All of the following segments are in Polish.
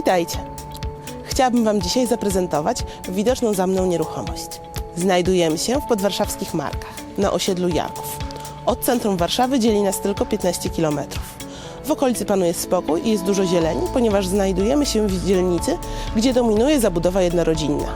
Witajcie! Chciałabym Wam dzisiaj zaprezentować widoczną za mną nieruchomość. Znajdujemy się w podwarszawskich Markach, na osiedlu Jarków. Od centrum Warszawy dzieli nas tylko 15 km. W okolicy panuje spokój i jest dużo zieleni, ponieważ znajdujemy się w dzielnicy, gdzie dominuje zabudowa jednorodzinna.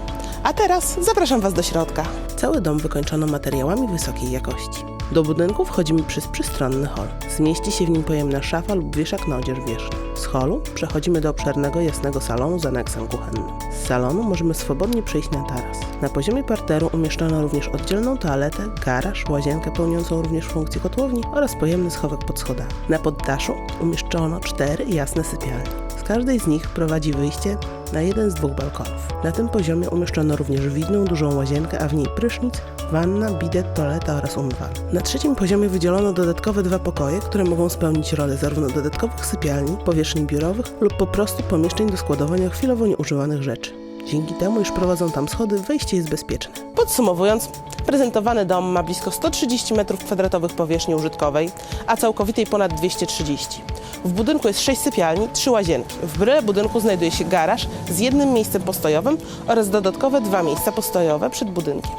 A teraz zapraszam Was do środka. Cały dom wykończono materiałami wysokiej jakości. Do budynku wchodzimy przez przystronny hol. Zmieści się w nim pojemna szafa lub wieszak na odzież wierzchnią. Z holu przechodzimy do obszernego, jasnego salonu z aneksem kuchennym. Z salonu możemy swobodnie przejść na taras. Na poziomie parteru umieszczono również oddzielną toaletę, garaż, łazienkę pełniącą również funkcję kotłowni oraz pojemny schowek pod schodami. Na poddaszu umieszczono cztery jasne sypialnie. Z każdej z nich prowadzi wyjście na jeden z dwóch balkonów. Na tym poziomie umieszczono również widną dużą łazienkę, a w niej prysznic, wanna, bidet, toaleta oraz umywalnia. Na trzecim poziomie wydzielono dodatkowe dwa pokoje, które mogą spełnić rolę zarówno dodatkowych sypialni, powierzchni biurowych lub po prostu pomieszczeń do składowania chwilowo nieużywanych rzeczy. Dzięki temu, iż prowadzą tam schody, wejście jest bezpieczne. Podsumowując, prezentowany dom ma blisko 130 m2 powierzchni użytkowej, a całkowitej ponad 230. W budynku jest 6 sypialni, 3 łazienki. W bryle budynku znajduje się garaż z jednym miejscem postojowym oraz dodatkowe dwa miejsca postojowe przed budynkiem.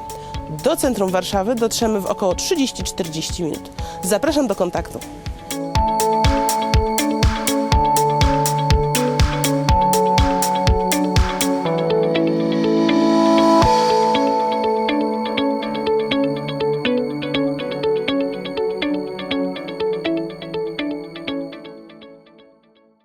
Do centrum Warszawy dotrzemy w około 30-40 minut. Zapraszam do kontaktu.